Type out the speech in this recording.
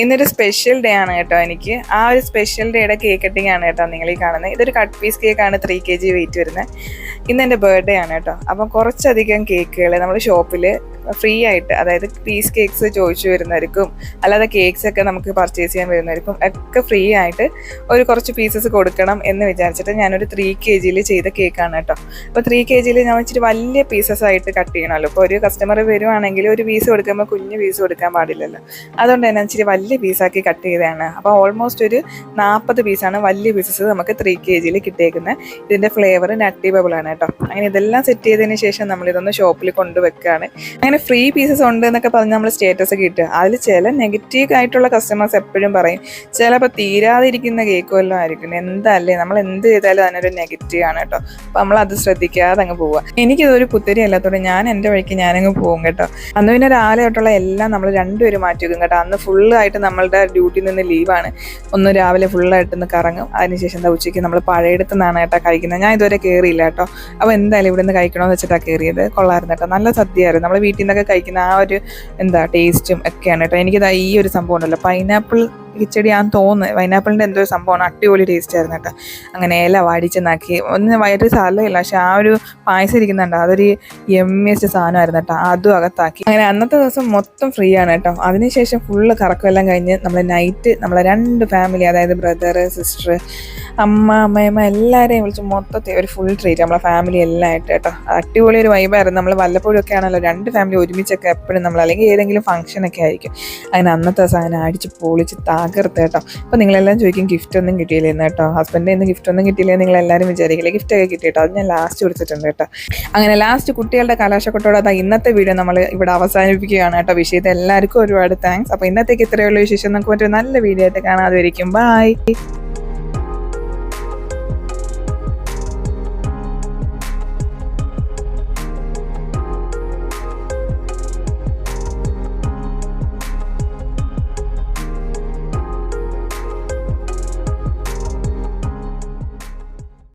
ഇന്നൊരു special day ആണ് കേട്ടോ എനിക്ക്. ആ ഒരു സ്പെഷ്യൽ ഡേയുടെ കേക്ക് കട്ടിംഗ് ആണ് കേട്ടോ നിങ്ങൾ ഈ കാണുന്നത്. ഇതൊരു കട്ട് പീസ് കേക്കാണ് ത്രീ കെ ജി വെയിറ്റ് വരുന്നത്. ഇന്ന് എന്റെ ബർത്ത്ഡേ ആണ് കേട്ടോ. അപ്പം കുറച്ചധികം കേക്കുകൾ നമ്മുടെ ഷോപ്പിൽ ഫ്രീ ആയിട്ട് അതായത് പീസ് കേക്ക്സ് ചോദിച്ചു വരുന്നവർക്കും അല്ലാതെ കേക്ക്സ് ഒക്കെ നമുക്ക് പർച്ചേസ് ചെയ്യാൻ വരുന്നവർക്കും ഒക്കെ ഫ്രീ ആയിട്ട് ഒരു കുറച്ച് പീസസ് കൊടുക്കണം എന്ന് വിചാരിച്ചിട്ട് ഞാനൊരു ത്രീ കെ ജിയിൽ ചെയ്ത കേക്കാണ് കേട്ടോ. അപ്പോൾ ത്രീ കെ ജിയിൽ ഞാൻ ഇച്ചിരി വലിയ പീസസ് ആയിട്ട് കട്ട് ചെയ്യണമല്ലോ. ഇപ്പോൾ ഒരു കസ്റ്റമർ വരുവാണെങ്കിൽ ഒരു പീസ് കൊടുക്കുമ്പോൾ കുഞ്ഞ് പീസ് കൊടുക്കാൻ പാടില്ലല്ലോ. അതുകൊണ്ട് തന്നെ ഇച്ചിരി വലിയ പീസാക്കി കട്ട് ചെയ്തതാണ്. അപ്പോൾ ഓൾമോസ്റ്റ് ഒരു നാൽപ്പത് പീസാണ് വലിയ പീസസ് നമുക്ക് ത്രീ കെ ജിയിൽ കിട്ടിയേക്കുന്നത് ഇതിന്റെ ഫ്ലേവർ നട്ടി ബബിളാണ് കേട്ടോ. അങ്ങനെ ഇതെല്ലാം സെറ്റ് ചെയ്തതിന് ശേഷം നമ്മളിതൊന്ന് ഷോപ്പിൽ കൊണ്ടുവെക്കുകയാണ് അങ്ങനെ ഫ്രീ പീസസ് ഉണ്ട് എന്നൊക്കെ പറഞ്ഞ് നമ്മൾ സ്റ്റേറ്റസ് ഇട്ട്. അതിൽ ചില നെഗറ്റീവ് ആയിട്ടുള്ള കസ്റ്റമേഴ്സ് എപ്പോഴും പറയും ചിലപ്പോൾ തീരാതിരിക്കുന്ന കേക്ക് വല്ലതും ആയിരിക്കും. എന്തല്ലേ? നമ്മൾ എന്ത് ചെയ്താലും അതിനൊരു നെഗറ്റീവ് ആണ് കേട്ടോ. അപ്പം നമ്മൾ അത് ശ്രദ്ധിക്കാതെ അങ്ങ് പോവുക എനിക്കിതൊരു പുത്തരി അല്ലാത്തതുകൊണ്ട് ഞാൻ എന്റെ വഴിക്ക് ഞാനങ്ങ് പോകും കേട്ടോ. അന്ന് പിന്നെ രാവിലെ തൊട്ടുള്ള എല്ലാം നമ്മൾ രണ്ടുപേരും മാറ്റി വെക്കും കേട്ടോ. അന്ന് ഫുള്ളായിട്ട് നമ്മളുടെ ഡ്യൂട്ടിയിൽ നിന്ന് ലീവാണ് ഒന്ന് രാവിലെ ഫുള്ളായിട്ട് ഒന്ന് കറങ്ങും. അതിനുശേഷം എന്താ ഉച്ചയ്ക്ക് നമ്മൾ പഴയടുത്ത് നിന്നാണ് കേട്ടോ കഴിക്കുന്നത്. ഞാൻ ഇതുവരെ കയറിയില്ല കേട്ടോ. അപ്പോൾ എന്തായാലും ഇവിടെ നിന്ന് കഴിക്കണമെന്ന് വെച്ചിട്ടാണ് കയറിയത് കൊള്ളായിരുന്നു കേട്ടോ. നല്ല സദ്യയായിരുന്നു. നമ്മൾ വീട്ടിൽ നിന്നൊക്കെ കഴിക്കുന്ന ആ ഒരു എന്താ ടേസ്റ്റും ഒക്കെയാണ് കേട്ടോ. എനിക്കിതാ ഈ ഒരു സംഭവം ഉണ്ടല്ലോ. പൈനാപ്പിൾ കിച്ചടിയാന്ന് തോന്നുന്നു. പൈനാപ്പിളിന്റെ എന്തോ സംഭവമാണ്. അടിപൊളി ടേസ്റ്റ് ആയിരുന്നു കേട്ടോ. അങ്ങനെ ഇല വാടിച്ച് വാടിച്ചെന്നാക്കി. ഒന്ന് വയറ് സാധനമില്ല പക്ഷെ ആ ഒരു പായസം ഇരിക്കുന്നുണ്ട്. അതൊരു എമ്മിയസ്റ്റ് സാധനമായിരുന്നു കേട്ടോ. അതും അകത്താക്കി. അങ്ങനെ അന്നത്തെ ദിവസം മൊത്തം ഫ്രീ ആണ് കേട്ടോ. അതിനുശേഷം ഫുള്ള് കറക്കമെല്ലാം കഴിഞ്ഞ് നമ്മൾ നൈറ്റ് നമ്മളെ രണ്ട് ഫാമിലി അതായത് ബ്രദർ സിസ്റ്റർ അമ്മ അമ്മയമ്മ എല്ലാവരെയും വിളിച്ച് മൊത്തത്തിൽ ഒരു ഫുൾ ട്രീറ്റ് നമ്മളെ ഫാമിലി എല്ലാം ആയിട്ട് കേട്ടോ. അടിപൊളി ഒരു വൈബായിരുന്നു നമ്മൾ വല്ലപ്പോഴും ഒക്കെ ആണല്ലോ രണ്ട് ഫാമിലി ഒരുമിച്ചൊക്കെ എപ്പോഴും നമ്മൾ അല്ലെങ്കിൽ ഏതെങ്കിലും ഫംഗ്ഷനൊക്കെ ആയിരിക്കും. അങ്ങനെ അന്നത്തെ ദിവസം അങ്ങനെ അടിച്ച് പൊളിച്ച് തകർത്ത് കേട്ടോ. അപ്പോൾ നിങ്ങളെല്ലാം ചോദിക്കും ഗിഫ്റ്റ് ഒന്നും കിട്ടിയില്ലെന്ന് കേട്ടോ. ഹസ്ബൻഡിൽ നിന്ന് ഗിഫ്റ്റ് ഒന്നും കിട്ടിയില്ലേ? നിങ്ങൾ എല്ലാവരും വിചാരിക്കില്ല? ഗിഫ്റ്റ് ഒക്കെ കിട്ടി കേട്ടോ? അത് ഞാൻ ലാസ്റ്റ് കൊടുത്തിട്ടുണ്ട് കേട്ടോ. അങ്ങനെ ലാസ്റ്റ് കുട്ടികളുടെ കലാശക്കൊട്ടോടെ അതാ ഇന്നത്തെ വീഡിയോ നമ്മൾ ഇവിടെ അവസാനിപ്പിക്കുകയാണ് കേട്ടോ. വിഷയത്തെ എല്ലാവർക്കും ഒരുപാട് താങ്ക്സ് അപ്പോൾ ഇന്നത്തേക്ക് ഇത്രയുള്ള വിശേഷം. നമുക്ക് മറ്റൊരു നല്ല വീഡിയോ ആയിട്ട് കാണാതെ ഇരിക്കും. ബൈ